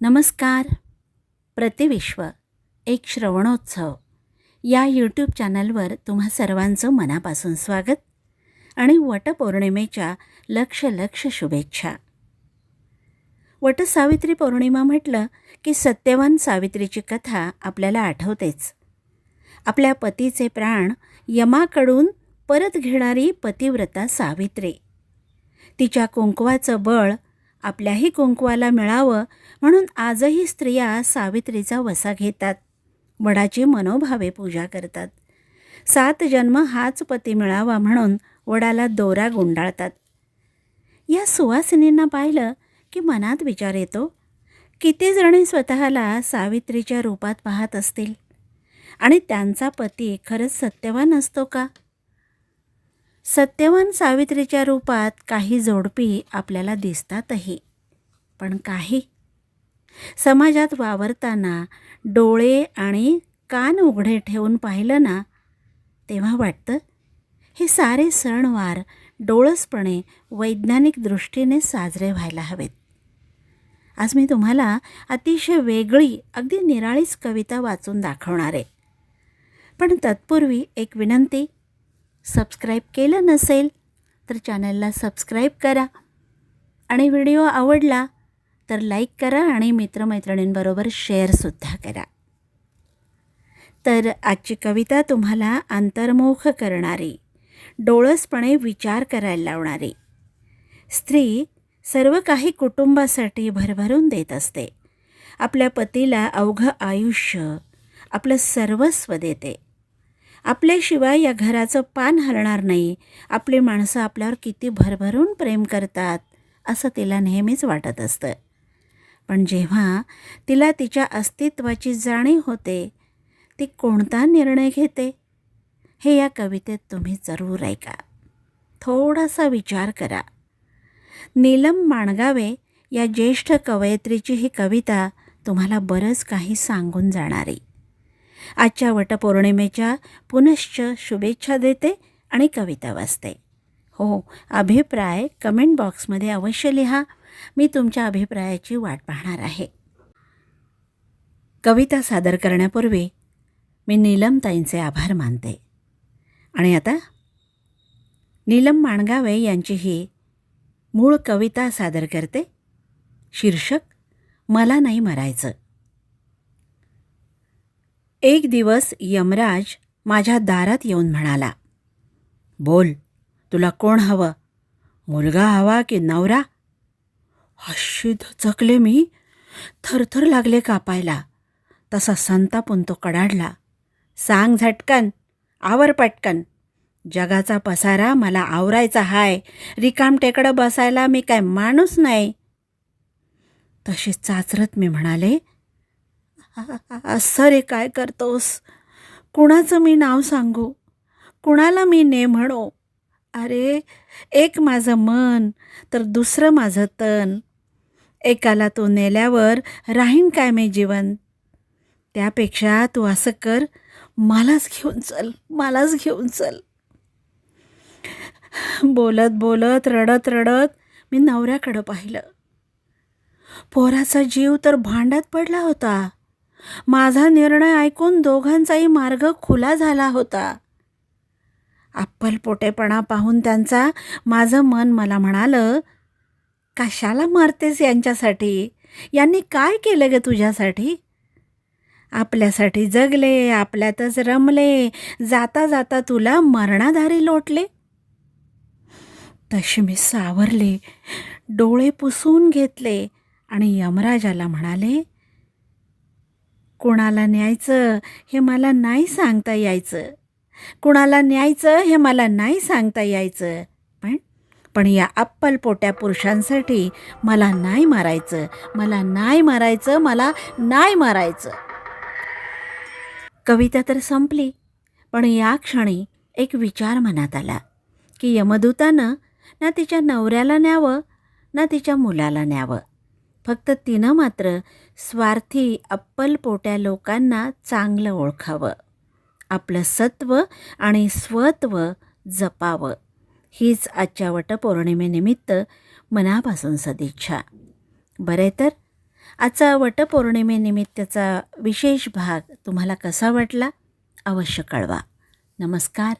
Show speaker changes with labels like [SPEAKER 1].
[SPEAKER 1] नमस्कार. प्रतिविश्व एक श्रवणोत्सव. या यूट्यूब चॅनलवर तुम्हा सर्वांचं मनापासून स्वागत आणि वटपौर्णिमेच्या लक्ष लक्ष शुभेच्छा. वटसावित्री पौर्णिमा म्हटलं की सत्यवान सावित्रीची कथा आपल्याला आठवतेच. आपल्या पतीचे प्राण यमाकडून परत घेणारी पतिव्रता सावित्री. तिच्या कुंकवाचं बळ आपल्याही कुंकवाला मिळावं म्हणून आजही स्त्रिया सावित्रीचा वसा घेतात. वडाची मनोभावे पूजा करतात. सात जन्म हाच पती मिळावा म्हणून वडाला दोरा गुंडाळतात. या सुवासिनींना पाहिलं की मनात विचार येतो किती जणी स्वतःला सावित्रीच्या रूपात पाहत असतील? आणि त्यांचा पती खरंच सत्यवान असतो का? सत्यवान सावित्रीच्या रूपात काही जोडपी आपल्याला दिसतातही. पण काही. समाजात वावरताना डोळे आणि कान उघडे ठेवून पाहिलं ना तेव्हा वाटतं हे सारे सणवार डोळसपणे वैज्ञानिक दृष्टीने साजरे व्हायला हवेत. आज मी तुम्हाला अतिशय वेगळी अगदी निराळीच कविता वाचून दाखवणार आहे. पण तत्पूर्वी एक विनंती सबस्क्राईब केलं नसेल तर चॅनलला सबस्क्राईब करा. आणि व्हिडिओ आवडला तर लाईक करा आणि मित्रमैत्रिणींबरोबर शेअरसुद्धा करा. तर आजची कविता तुम्हाला अंतर्मुख करणारी डोळसपणे विचार करायला लावणारी. स्त्री सर्व काही कुटुंबासाठी भरभरून देत असते. आपल्या पतीला अवघं आयुष्य आपलं सर्वस्व देते. आपल्याशिवाय या घराचं पान हलणार नाही. आपली माणसं आपल्यावर किती भरभरून प्रेम करतात असं तिला नेहमीच वाटत असतं. पण जेव्हा तिला तिच्या अस्तित्वाची जाणीव होते ती कोणता निर्णय घेते? हे या कवितेत तुम्ही जरूर ऐका. थोडासा विचार करा. नीलम माणगावे या ज्येष्ठ कवयित्रीची ही कविता तुम्हाला बरंच काही सांगून जाणारी. आजच्या वटपौर्णिमेच्या पुनश्च शुभेच्छा देते आणि कविता वाचते. हो, हो अभिप्राय कमेंट बॉक्समध्ये अवश्य लिहा. मी तुमच्या अभिप्रायाची वाट पाहणार आहे. कविता सादर करण्यापूर्वी मी नीलमताईंचे आभार मानते. आणि आता नीलम माणगावे यांची ही मूळ कविता सादर करते. शीर्षक मला नाही मरायचं. एक दिवस यमराज माझ्या दारात येऊन म्हणाला बोल तुला कोण हवं? मुलगा हवा की नवरा? अशी चकले मी. थरथर लागले कापायला. तसा संतापून तो कडाडला सांग झटकन आवर पटकन. जगाचा पसारा मला आवरायचा हाय. रिकामटेकडं बसायला मी काय माणूस नाही. तशी चाचरत मी म्हणाले असं रे काय करतोस? कुणाचं मी नाव सांगू? कुणाला मी ने म्हणो? अरे एक माझं मन तर दुसरं माझं तन. एकाला तो नेल्यावर राहीन काय मी जीवन? त्यापेक्षा तू असं कर मलाच घेऊन चल मलाच घेऊन चल. बोलत बोलत रडत रडत मी नवऱ्याकडं पाहिलं. पोराचा जीव तर भांड्यात पडला होता. माझा निर्णय ऐकून दोघांचाही मार्ग खुला झाला होता. अप्पलपोटेपणा पाहून त्यांचा माझं मन मला म्हणालं कशाला मारतेस यांच्यासाठी? यांनी काय केलं ग तुझ्यासाठी? आपल्यासाठी जगले आपल्यातच रमले जाता जाता तुला मरणाधारी लोटले. तशी मी सावरले डोळे पुसून घेतले आणि यमराजाला म्हणाले कुणाला न्यायचं हे मला नाही सांगता यायचं. कुणाला न्यायचं हे मला नाही सांगता यायचं. पण पण या अप्पलपोट्या पुरुषांसाठी मला नाही मारायचं. मला नाही मारायचं. मला नाही मारायचं. कविता तर संपली. पण या क्षणी एक विचार मनात आला की यमदूतानं ना तिच्या नवऱ्याला न्यावं ना तिच्या मुलाला न्यावं. फक्त तिनं मात्र स्वार्थी अप्पलपोट्या लोकांना चांगलं ओळखावं. आपलं सत्व आणि स्वत्व जपावं. हीच आजच्या वटपौर्णिमेनिमित्त मनापासून सदिच्छा. बरे तर आजचा वटपौर्णिमेनिमित्तचा विशेष भाग तुम्हाला कसा वाटला? अवश्य कळवा. नमस्कार.